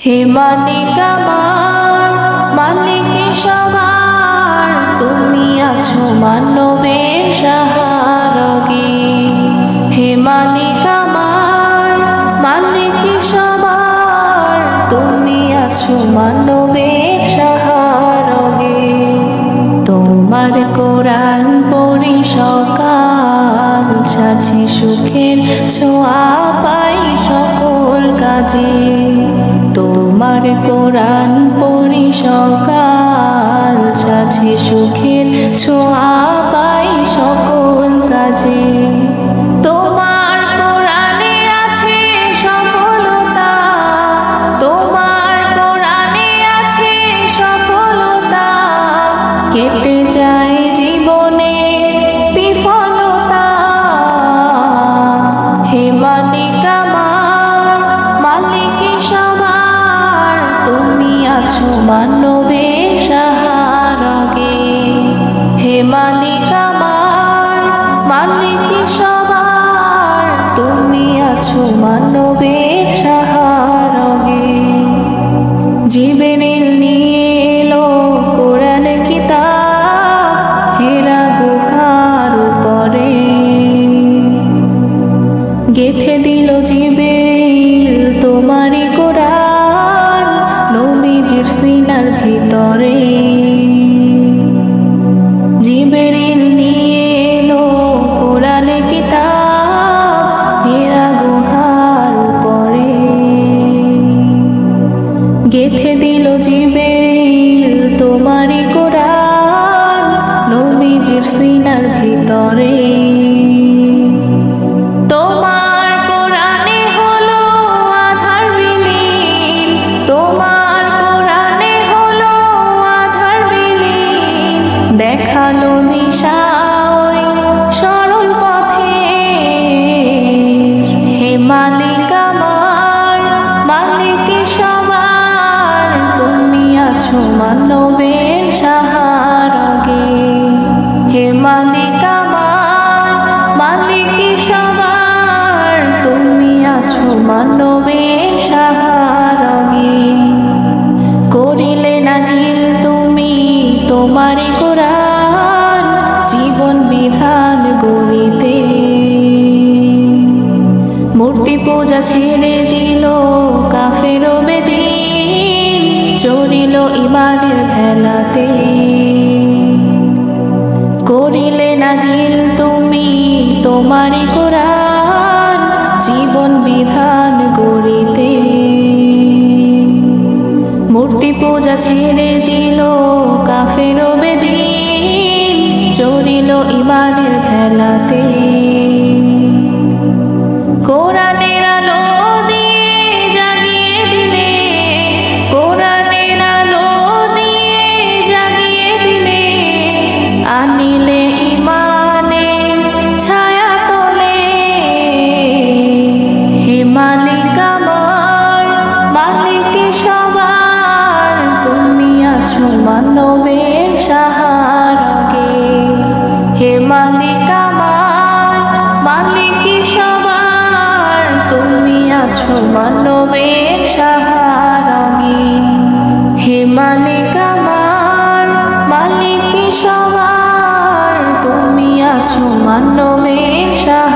হে মালিক আমার, মালিক সবার, তুমি আছো মানবের সাহারগে। হে মালিক আমার, মালিক সবার, তুমি আছো মানবের সকাল সাথে সুখের ছোঁয়া পাই সকল কাজে। তোমার কোরআন পড়ি সকাল সাথে সুখের ছোঁয়া পাই সকল সাহারগে হে মালিক আমার, মালিক তুমি আছো মানবের সাহারগে জীবনের নিয়ে এলো কোরআন কিতাব, হেরা উপরে। গেথে দিল জিবেল মালিক আমার, মালিক সবার। তুমি আছো মানবের সাহারগে। হে মালিক আমার, মালিক সবার। তুমি আছো মানবের সাহারগে। করিলে নাজিল তুমি তোমারই কোরআন। জীবন বিধান গড়িতে ছেড়ে দিল কাফের বেদিন চড়িল ইমানের ভেলাতে। করিলে নাজিল তুমি তোমারই কোরআন, জীবন বিধান করিতে মূর্তি পূজা ছেড়ে আছো মানবের সাহারগে। হে মালিক আমার মালিক সবার তুমি আছো মানবের সাহার